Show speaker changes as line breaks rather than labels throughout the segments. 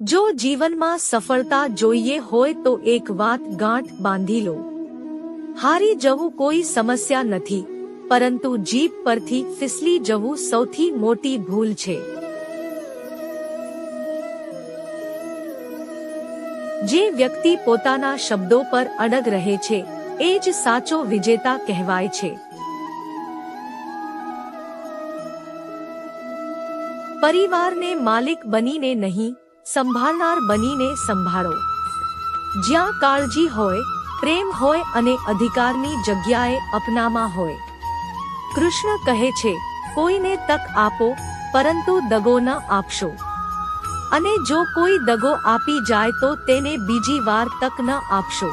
જો જીવનમાં સફળતા જોઈએ હોય તો એક વાત ગાંઠ બાંધી લો. હારી જવું કોઈ સમસ્યા નથી, પરંતુ જીભ પરથી ફિસલી જવું સૌથી મોટી ભૂલ છે. જે વ્યક્તિ પોતાના શબ્દો પર અડગ રહે છે, એ જ સાચો વિજેતા કહેવાય છે. પરિવારને માલિક બનીને નહીં સંભાળનાર બનીને સંભાળો. જ્યાં કાળજી હોય, પ્રેમ હોય અને અધિકારની જગ્યાએ અપનામાં હોય. કૃષ્ણ કહે છે, કોઈને તક આપો, પરંતુ દગો ન આપશો. અને જો કોઈ દગો આપી જાય તો તેને બીજી વાર તક ન આપશો.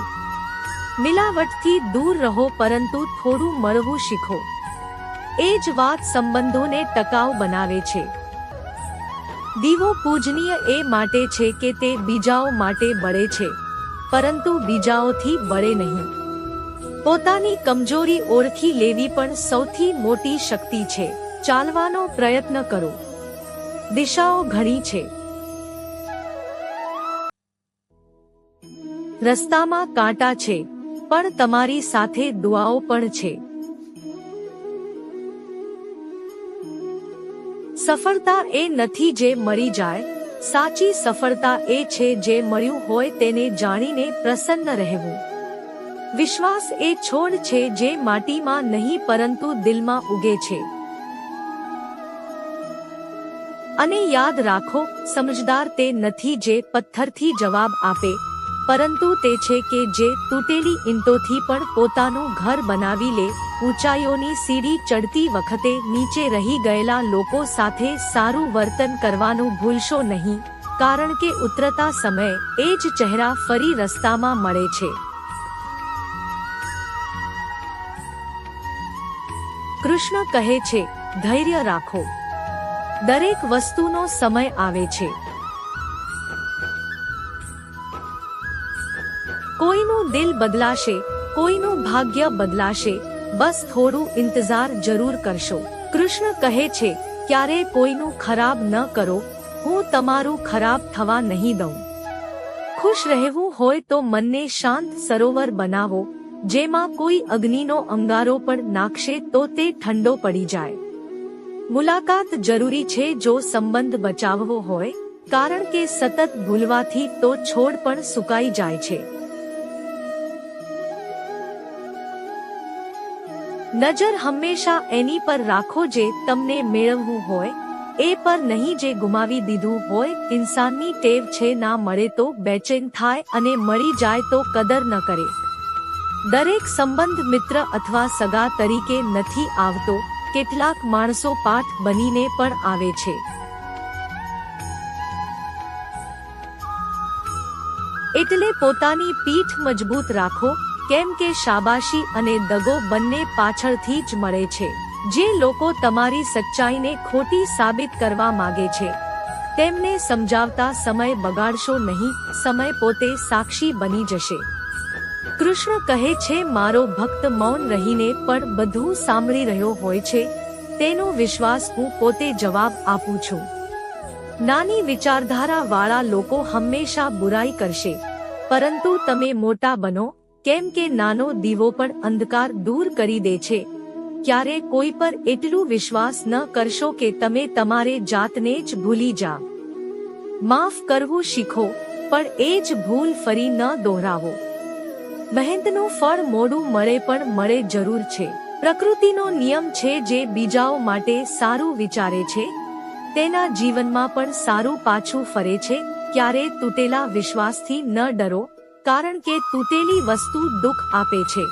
મિલાવટથી દૂર રહો, પરંતુ થોડું મળવું શીખો. એ જ વાત સંબંધોને ટકાઉ બનાવે છે. દીવો પૂજનીય એ માટે છે કે તે બીજાઓ માટે બળે છે, પરંતુ બીજાઓથી બળે નહીં. પોતાની કમજોરી ઓળખી લેવી પણ સૌથી મોટી શક્તિ છે. ચાલવાનો પ્રયત્ન કરો. દિશાઓ ઘણી છે. રસ્તામાં કાંટા છે, પણ તમારી સાથે દુઆઓ પણ છે. સફળતા એ નથી જે મળી જાય, સાચી સફળતા એ છે જે મળ્યું હોય તેને જાણીને પ્રસન્ન રહેવું. વિશ્વાસ એ છોડ છે જે માટીમાં નહીં પરંતુ દિલમાં ઉગે છે. અને યાદ રાખો, સમજદાર તે નથી જે પથ્થરથી જવાબ આપે. પરંતુ તે છે કે જે તૂટેલી ઈંટોથી પણ પોતાનું ઘર બનાવી લે, ઊંચાઈઓની સીડી ચડતી વખતે નીચે રહી ગયેલા લોકો સાથે સારું વર્તન કરવાનું ભૂલશો નહીં, કારણ કે ઉતરતા સમયે એ જ ચહેરા ફરી રસ્તામાં મળે છે. કૃષ્ણ કહે છે, ધૈર્ય રાખો. દરેક વસ્તુનો સમય આવે છે. દિલ બદલાશે, કોઈનું ભાગ્ય બદલાશે. બસ થોડું ઇંતજાર જરૂર કરશો. કૃષ્ણ કહે છે, ક્યારે કોઈનું ખરાબ ન કરો. હું તમારું ખરાબ થવા નહીં દઉં. ખુશ રહેવું હોય તો મનને શાંત સરોવર બનાવો, જેમાં કોઈ અગ્નિનો અંગારો પણ નાખશે તો તે ઠંડો પડી જાય. મુલાકાત જરૂરી છે જો સંબંધ બચાવવો હોય, કારણ કે સતત ભૂલવાથી તો છોડ પણ સુકાઈ જાય છે. નજર હંમેશા એની પર રાખો જે તમને મેળવવું હોય, એ પર નહીં જે ગુમાવી દીધું હોય, ઇન્સાનની ટેવ છે ના મળે તો બેચેન થાય અને મળી જાય તો કદર ન કરે. દરેક સંબંધ મિત્ર અથવા સગા તરીકે નથી આવતો, કેટલાક માણસો પાઠ બનીને પણ આવે છે. એટલે પોતાની પીઠ મજબૂત રાખો કેમ કે શાબાશી અને દગો બંને પાછળથી જ મળે છે, જે લોકો તમારી સચ્ચાઈને ખોટી સાબિત કરવા માગે છે. તેમને સમજાવતા સમય બગાડશો નહીં, સમય પોતે સાક્ષી બની જશે. કૃષ્ણ કહે છે, મારો ભક્ત મૌન રહીને પણ બધું સાંભળી રહ્યો હોય છે, તેનો વિશ્વાસ હું પોતે જવાબ આપું છું. નાની વિચારધારા વાળા લોકો હંમેશા બુરાઈ કરશે, પરંતુ તમે મોટા બનો કેમ કે નાનો દીવો પણ અંધકાર દૂર કરી દે છે. ક્યારે કોઈ પર એટલું વિશ્વાસ ન કરશો કે તમે તમારે જાતને જ ભૂલી જા. માફ કરવું શીખો, પણ એ જ ભૂલ ફરી ન દોહરાવો. મહેનતનું ફળ મોડું મળે પણ મળે જરૂર છે. પ્રકૃતિનો નિયમ છે જે બીજાઓ માટે સારું વિચારે છે. તેના જીવનમાં પણ સારું પાછું ફરે છે. ક્યારે તૂટેલા વિશ્વાસથી ન ડરો કારણ કે તૂટેલી વસ્તુ દુઃખ આપે છે,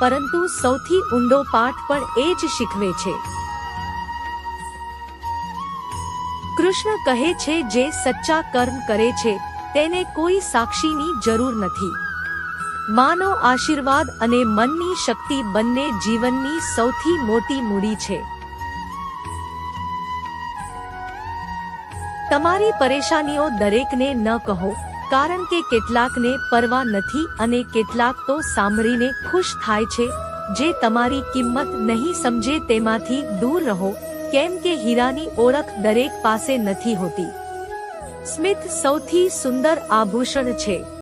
પરંતુ સૌથી ઊંડો પાઠ પણ એ જ શીખવે છે. કૃષ્ણ કહે છે, જે સચ્ચા કર્મ કરે છે, તેને કોઈ સાક્ષીની જરૂર નથી. માનો આશીર્વાદ અને મનની શક્તિ બંને જીવનની સૌથી મોટી મૂડી છે. તમારી પરેશાનીઓ દરેકને ન કહો કારણ કે કેટલાકને પરવા નથી અને કેટલાક તો સાંભળીને ખુશ થાય છે, જે તમારી કિંમત નહીં સમજે તેમાંથી દૂર રહો, કેમ કે હીરાની ઓળખ દરેક પાસે નથી હોતી. સ્મિત સૌથી સુંદર આભૂષણ છે.